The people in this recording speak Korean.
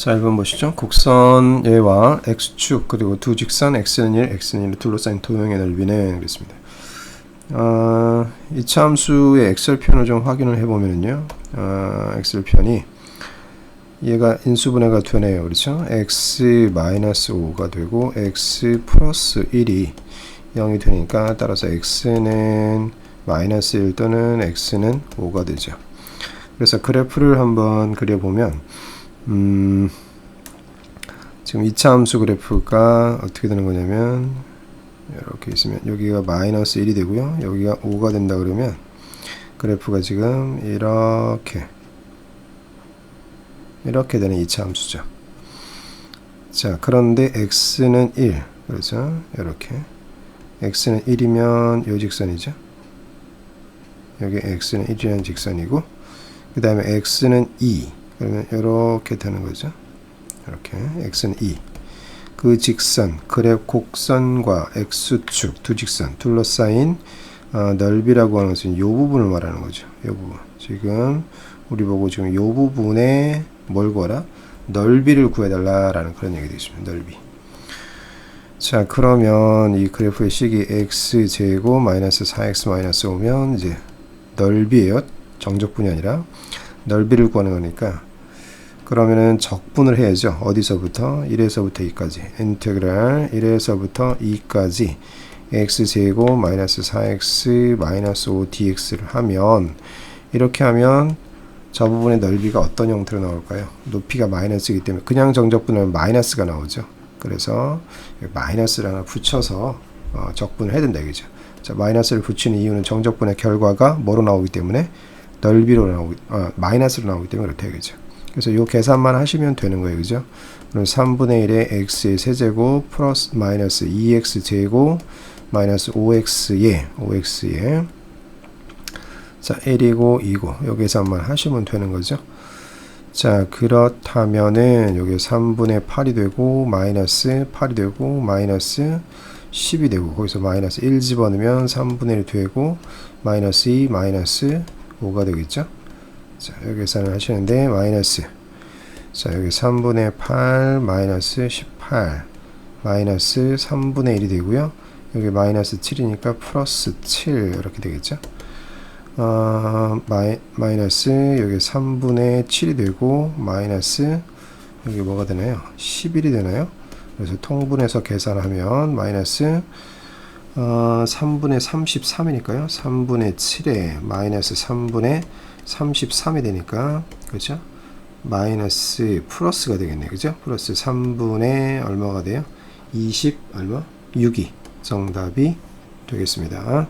자, 1번 보시죠. 곡선 얘와 x축 그리고 두 직선 x는 1, x는 1로 둘러싸인 도형의 넓이는 그랬습니다. 아, 이 참수의 x절편을 좀 확인을 해보면요. 아, x절편이 얘가 인수분해가 되네요. 그렇죠? x 5가 되고 x 플러스 1이 0이 되니까 따라서 x는 마이너스 1 또는 x는 5가 되죠. 그래서 그래프를 한번 그려보면 음, 지금 이차 함수 그래프가 어떻게 되는 거냐면 이렇게 있으면 여기가 마이너스 1이 되고요. 여기가 5가 된다 그러면 그래프가 지금 이렇게 이렇게 되는 이차 함수죠. 자, 그런데 x는 1. 그렇죠? 이렇게. x는 1이면 요 직선이죠. 여기 x는 1이라는 직선이고 그 다음에 x는 2. 그러면 이렇게 되는 거죠. 이렇게 x는 2. 그 직선, 그래 곡선과 x축 두 직선 둘러싸인 어, 넓이라고 하는 것은 이 부분을 말하는 거죠. 이 부분. 지금 우리 보고 지금 이 부분에 뭘 구하라? 넓이를 구해달라라는 그런 얘기 되겠습니다. 넓이. 자 그러면 이 그래프의 식이 x 제곱 마이너스 4x 마이너스 5면 이제 넓이에요. 정적분이 아니라 넓이를 구하는 거니까 그러면은 적분을 해야죠. 어디서부터? 1에서부터 2까지. 인테그랄 1에서부터 2까지 x제곱 마이너스 4x 마이너스 5 dx를 하면 이렇게 하면 저 부분의 넓이가 어떤 형태로 나올까요? 높이가 마이너스이기 때문에 그냥 정적분하면 마이너스가 나오죠. 그래서 마이너스를 하나 붙여서 어, 적분을 해야 된다 이거죠. 자, 마이너스를 붙이는 이유는 정적분의 결과가 뭐로 나오기 때문에 넓이로 나오기 어, 마이너스로 나오기 때문에 그렇다 이거죠. 그래서 이 계산만 하시면 되는 거예요. 그죠? 그럼 3분의 1의 x의 세제곱 플러스 마이너스 2x 제곱 마이너스 5x의 5x의 자 1이고 2고 요 계산만 하시면 되는 거죠. 자 그렇다면은 여기 3분의 8이 되고 마이너스 8이 되고 마이너스 10이 되고 거기서 마이너스 1 집어넣으면 3분의 1 되고 마이너스 2 마이너스 5가 되겠죠. 자, 여기 계산을 하시는데 마이너스 자, 여기 3분의 8 마이너스 18 마이너스 3분의 1이 되고요. 여기 마이너스 7이니까 플러스 7 이렇게 되겠죠. 어, 마이, 마이너스 여기 3분의 7이 되고 마이너스 여기 뭐가 되나요? 11이 되나요? 그래서 통분해서 계산하면 마이너스 어, 3분의 33이니까요. 3분의 7에 마이너스 3분의 33이 되니까 그죠? 마이너스 플러스가 되겠네요. 그죠? 플러스 3분의 얼마가 돼요? 20 얼마? 6이 정답이 되겠습니다.